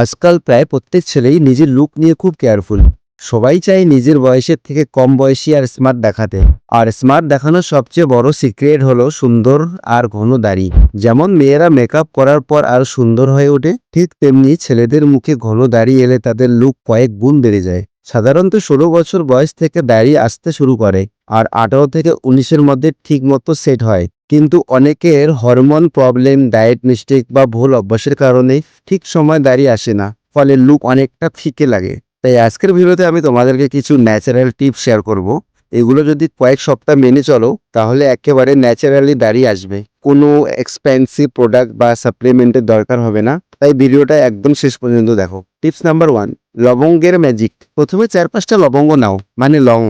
আজকাল প্রায় প্রত্যেক ছেলেই নিজের লুক নিয়ে খুব কেয়ারফুল সবাই চায় নিজের বয়সের থেকে কম বয়সী আর স্মার্ট দেখাতে। আর স্মার্ট দেখানোর সবচেয়ে বড় সিক্রেট হলো সুন্দর আর ঘন দাড়ি। যেমন মেয়েরা মেকআপ করার পর আর সুন্দর হয়ে ওঠে, ঠিক তেমনি ছেলেদের মুখে ঘন দাড়ি এলে তাদের লুক কয়েক গুণ বেড়ে যায়। সাধারণত ষোলো বছর বয়স থেকে দাড়ি আসতে শুরু করে। আর আঠারো থেকে উনিশের মধ্যে ঠিক মতো সেট হয়। কিন্তু অনেকের হরমোন প্রবলেম ডায়েট মিস্টেক বা ভুল অভ্যাসের কারণে ঠিক সময় দাঁড়িয়ে আসে না, ফলে লুক অনেকটা ফিকে লাগে। তাই আজকের ভিডিওতে আমি তোমাদেরকে কিছু ন্যাচারাল টিপস শেয়ার করব। এগুলো যদি কয়েক সপ্তাহ মেনে চলো, তাহলে একেবারে ন্যাচারালি দাঁড়িয়ে আসবে। কোনো এক্সপেন্সিভ প্রোডাক্ট বা সাপ্লিমেন্টের দরকার হবে না। তাই ভিডিওটা একদম শেষ পর্যন্ত দেখো। টিপস নাম্বার ওয়ান লবঙ্গের ম্যাজিক প্রথমে চার পাঁচটা লবঙ্গ নাও মানে লং।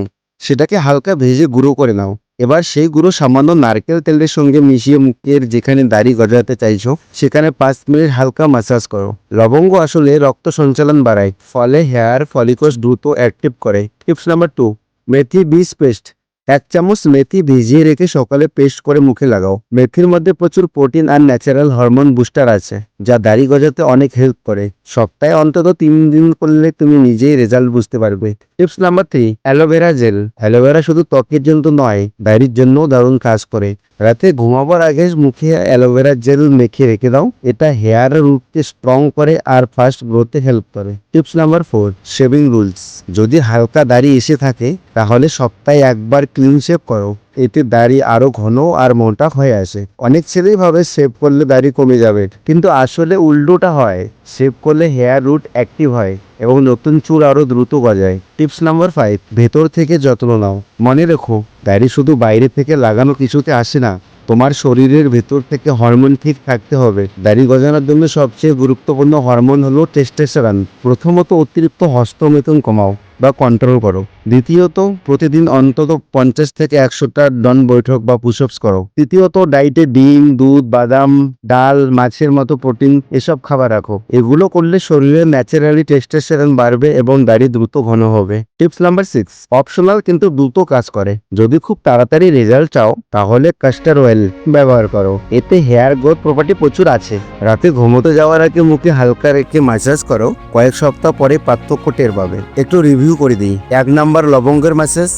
সেটাকে হালকা ভেজে গুঁড়ো করে নাও। এবার সেই গুঁড়ো সামান্য নারকেল তেলের সঙ্গে মিশিয়ে মুখের যেখানে দাড়ি গজাতে চাইছো, সেখানে পাঁচ মিনিট হালকা মাসাজ করো। লবঙ্গ আসলে রক্ত সঞ্চালন বাড়ায়, ফলে হেয়ার ফলিকস দ্রুত অ্যাক্টিভ করে। টিপস নাম্বার টু মেথি বীজ পেস্ট এক চামচ মেথি ভিজিয়ে রেখে সকালে পেস্ট করে মুখে লাগাও। মেথির মধ্যে প্রচুর প্রোটিন আর ন্যাচারাল হরমোন বুস্টার আছে, যা দাড়ি গজাতে অনেক হেল্প করে। সপ্তাহে অন্তত তিন দিন করলে তুমি নিজেই রেজাল্ট বুঝতে পারবে। Tips number three, aloe vera gel. Aloe vera শুধু ত্বকের জন্য নয়, দাড়ির জন্যও দারুণ কাজ করে। রাতে ঘুমাবার আগে মুখে অ্যালোভেরা জেল মেখে রেখে দাও। এটা হেয়ার রুটকে স্ট্রং করে আর ফাস্ট গ্রোথে হেল্প করে। Tips number four shaving rules যদি হালকা দাড়ি এসে থাকে, তাহলে সপ্তাহে একবার ক্লিন শেভ করো। এতে দাড়ি আরও ঘন আর মোটা হয়ে আসে। অনেক ছেলেই ভাবে শেভ করলে দাড়ি কমে যাবে। কিন্তু আসলে উল্টোটা হয়। শেভ করলে হেয়ার রুট অ্যাক্টিভ হয় এবং নতুন চুল আরও দ্রুত গজায়। টিপস নাম্বার ফাইভ ভেতর থেকে যত্ন নাও। মনে রেখো, দাড়ি শুধু বাইরে থেকে লাগানো কিছুতে আসে না। তোমার শরীরের ভেতর থেকে হরমোন ঠিক থাকতে হবে। দাড়ি গজানোর জন্য সবচেয়ে গুরুত্বপূর্ণ হরমোন হলো টেস্টোস্টেরন প্রথমত অতিরিক্ত হস্তমেতন কমাও বা কন্ট্রোল করো। দ্বিতীয়ত, প্রতিদিন অন্তত পঞ্চাশ থেকে একশোটা ডন বৈঠক বা পুশঅপস করো। তৃতীয়ত ডাইটে ডিম, দুধ, বাদাম, ডাল, মাছের মতো প্রোটিন এসব খাবার রাখো। এগুলো করলে শরীরে ন্যাচারালি টেস্টোস্টেরন বাড়বে এবং দাড়ি দ্রুত ঘন হবে। টিপস নাম্বার সিক্স, অপশনাল কিন্তু দ্রুত কাজ করে। যদি খুব তাড়াতাড়ি রেজাল্ট চাও, তাহলে কাস্টার অয়েল ব্যবহার করো। এতে হেয়ার গ্রোথ প্রপার্টি প্রচুর আছে। রাতে ঘুমোতে যাওয়ার আগে মুখে হালকা রেখে মাসাজ করো। কয়েক সপ্তাহ পরে পার্থক্য টের পাবে। একটু রিভিউ করে দিই। এক নাম্বার লবঙ্গের মাসাজ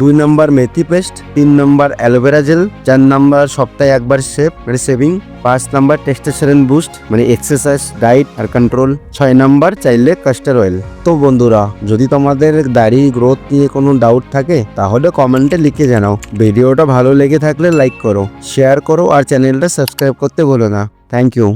দুই নম্বর মেথি পেস্ট, তিন নম্বর অ্যালোভেরা জেল, চার নম্বর সপ্তাহে একবার শেভ মানে সেভিং পাঁচ নাম্বার টেস্টোস্টেরন বুস্ট মানে এক্সারসাইজ, ডায়েট আর কন্ট্রোল, ছয় নম্বর চাইলে কাস্টার অয়েল। তো বন্ধুরা, যদি তোমাদের দাড়ি গ্রোথ নিয়ে কোনো ডাউট থাকে, তাহলে কমেন্টে লিখে জানাও। ভিডিওটা ভালো লেগে থাকলে লাইক করো, শেয়ার করো আর চ্যানেলটা সাবস্ক্রাইব করতে ভুলো না। Thank you.